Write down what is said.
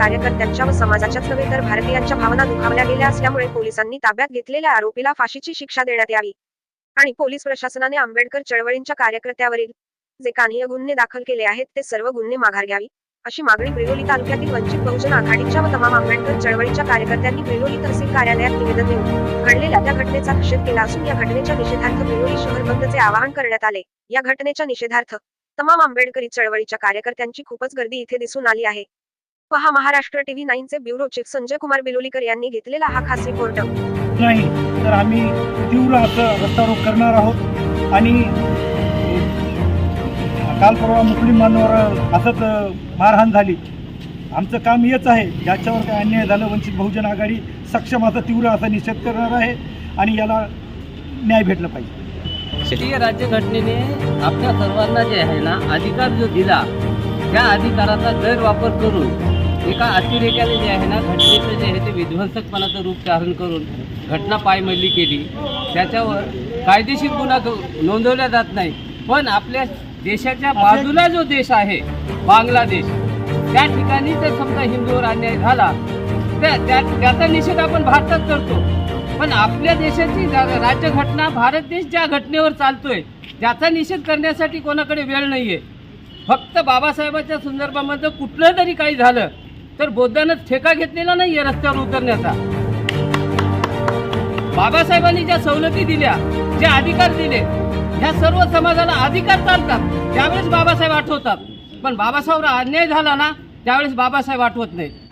कार्यकर्त्यांच्या व समाजाच्याच नव्हे तर भारतीयांच्या भावना दुखावल्या गेल्या असल्यामुळे पोलिसांनी ताब्यात घेतलेल्या आरोपीला फाशीची शिक्षा देण्यात यावी. आणि पोलीस प्रशासनाने आंबेडकर चळवळींच्या कार्यकर्त्यावरील जे कानीय गुन्हे दाखल केले आहेत ते सर्व गुन्हे माघार घ्यावी अशी मागणी ब्रिलोली तालुक्यातील वंचित बहुजन आघाडीच्या व तमाम आंबेडकर चळवळीच्या कार्यकर्त्यांनी ब्रिलोली तहसील कार्यालयात निवेदन देऊन घडलेल्या त्या घटनेचा निषेध केला असून या घटनेच्या निषेधार्थ ब्रिलोली शहर बंदचे आवाहन करण्यात आले. या घटनेच्या निषेधार्थ तमाम आंबेडकरी चळवळीच्या कार्यकर्त्यांची खूपच गर्दी इथे दिसून आली आहे. पहा महाराष्ट्र टीव्ही नाईनचे ब्युरो चीफ संजय कुमार बिलोलीकर यांनी घेतलेला हा खास रिपोर्ट नाही तर आम्ही तीव्र असं रस्तारोक करणार आहोत आणि काल परवा मुस्लिम बांधवावर असंच मारहाण झाली. आमचं काम हेच आहे याच्यावर काय अन्याय झालं वंचित बहुजन आघाडी सक्षम असा तीव्र असा निषेध करणार आहे आणि याला न्याय भेटला पाहिजे. राष्ट्रीय राज्यघटनेने आपल्या सर्वांना जे आहे ना अधिकार जो दिला त्या अधिकाराचा गैरवापर करून एका अतिरेक्याने जे आहे ना घटनेचं जे आहे ते विध्वंसकपणाचं रूप धारण करून घटना पायमल्ली केली. त्याच्यावर कायदेशीर गुन्हा नोंदवला जात नाही. पण आपल्या देशाच्या बाजूला जो देश आहे बांगलादेश त्या ठिकाणी जर समजा हिंदूवर अन्याय झाला त्या त्या- त्याचा निषेध आपण भारतात करतो. पण आपल्या देशाची राज्यघटना भारत देश ज्या घटनेवर चालतोय त्याचा निषेध करण्यासाठी कोणाकडे वेळ नाहीये. फक्त बाबासाहेबांच्या संदर्भामध्ये कुठलं तरी काही झालं तर बौद्धानं ठेका घेतलेला नाहीये रस्त्यावर उतरण्याचा. बाबासाहेबांनी ज्या सवलती दिल्या जे अधिकार दिले ह्या सर्व समाजाला अधिकार चालतात. त्यावेळेस बाबासाहेब आठवतात. पण बाबासाहेब अन्याय झाला ना त्यावेळेस बाबासाहेब आठवत नाही